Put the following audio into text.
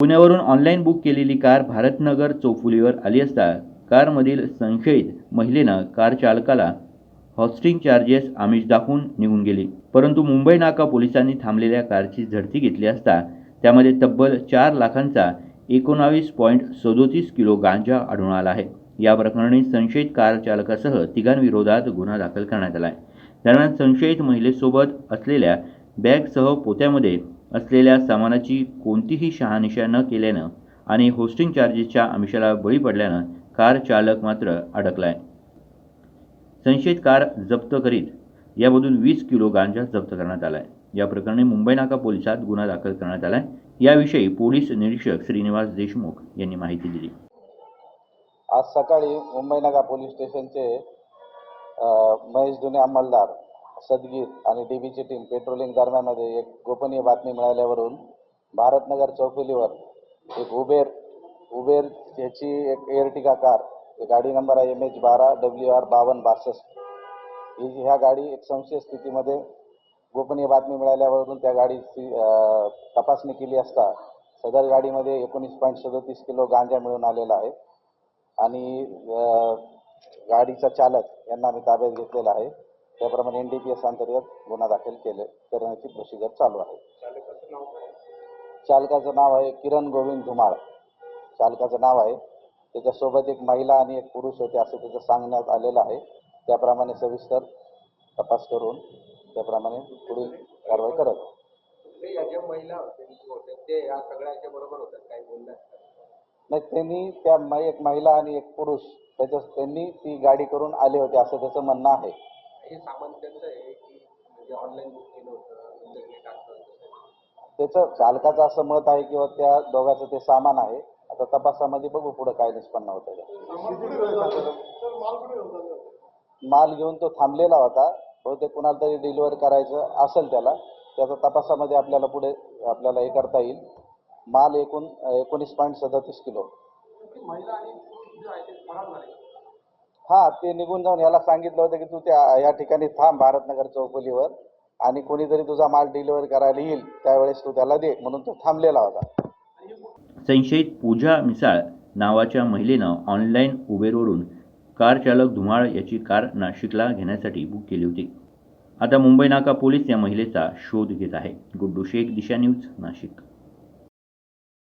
पुण्यावरून online book केलेली car Bharatnagar चौफुलीवर आली असता कारमधील संशयित महिलेनं कार चालकाला हॉस्टिंग चार्जेस आमिष दाखवून निघून गेली. परंतु मुंबई नाका पोलिसांनी थांबलेल्या कारची झडती घेतली असता त्यामध्ये तब्बल चार लाखांचा एकोणावीस पॉईंट सदोतीस किलो गांजा आढळून आला आहे. या प्रकरणी संशयित कार चालकासह तिघांविरोधात गुन्हा दाखल करण्यात आला आहे दरम्यान संशयित महिलेसोबत असलेल्या बॅगसह पोत्यामध्ये असलेल्या सामानाची कोणतीही शहानिशा न केल्यानं आणि होस्टिंग चार्जेसच्या आमिषाला बळी पडल्यानं कार चालक मात्र अडकलाय. संशयित कार जप्त करीत यामधून वीस किलो गांजा जप्त करण्यात आलाय. या प्रकरणी मुंबई नाका पोलिसात गुन्हा दाखल करण्यात आलाय. याविषयी पोलीस निरीक्षक श्रीनिवास देशमुख यांनी माहिती दिली. आज सकाळी मुंबई नाका पोलीस स्टेशनचे महेश जुने अंमलदार सदगीर आणि डीबीची टीम पेट्रोलिंग दरम्यानमध्ये एक गोपनीय बातमी मिळाल्यावरून भारतनगर चौफुलीवर एक उबेर उबेर याची एक एअरटिगा कार गाडी नंबर आहे एम एच बारा डब्ल्यू आर बावन्न बासष्ट. ही ह्या गाडी एक संशय स्थितीमध्ये गोपनीय बातमी मिळाल्यावरून त्या गाडीची तपासणी केली असता सदर गाडीमध्ये एकोणीस पॉईंट सदोतीस किलो गांजा मिळून आलेला आहे आणि गाडीचा चालक यांना आम्ही ताब्यात घेतलेला आहे. त्याप्रमाणे एन डी पी एस अंतर्गत गुन्हा दाखल केले. करण्याची प्रोसिजर चालू आहे. चालकाचं नाव आहे किरण गोविंद धुमाळ. चालकाचं नाव आहे. त्याच्यासोबत एक महिला आणि एक पुरुष होते असं त्याचं सांगण्यात आलेलं आहे. त्याप्रमाणे सविस्तर तपास करून त्याप्रमाणे पुढील कारवाई करत. बोलल्या नाही. त्यांनी त्या एक महिला आणि एक पुरुष त्याच्या त्यांनी ती गाडी करून आले होते असं त्याचं म्हणणं आहे. हे सामान त्यांचं आहे की म्हणजे ऑनलाईन बुक केलं होतं इंटरनेट त्याचं चालकाचं असं मत आहे किंवा त्या दोघांचं ते सामान आहे आता तपासामध्ये बघू पुढं काय निष्पन्न होतं ते. माल घेऊन तो थांबलेला होता बहुतेक कुणाला तरी डिलिव्हर करायचं असेल त्याला त्याचा तपासामध्ये आपल्याला पुढे आपल्याला हे करता येईल. माल एकूण एकोणीस पॉईंट सदतीस किलो. हा ते निघून जाऊन याला सांगितलं होतं की तू त्या या ठिकाणी थांब भारतनगर चौफुलीवर आणि कोणीतरी तुझा माल डिलिव्हर करायला येईल त्यावेळेस तू त्याला दे म्हणून तो थांबलेला होता. संशयित पूजा मिसाळ नावाच्या महिलेनं ऑनलाईन उबेरवरून कार चालक धुमाळ याची कार नाशिकला घेण्यासाठी बुक केली होती. आता मुंबई नाका पोलीस या महिलेचा शोध घेत आहे. गुड्डू शेख दिशा न्यूज नाशिक.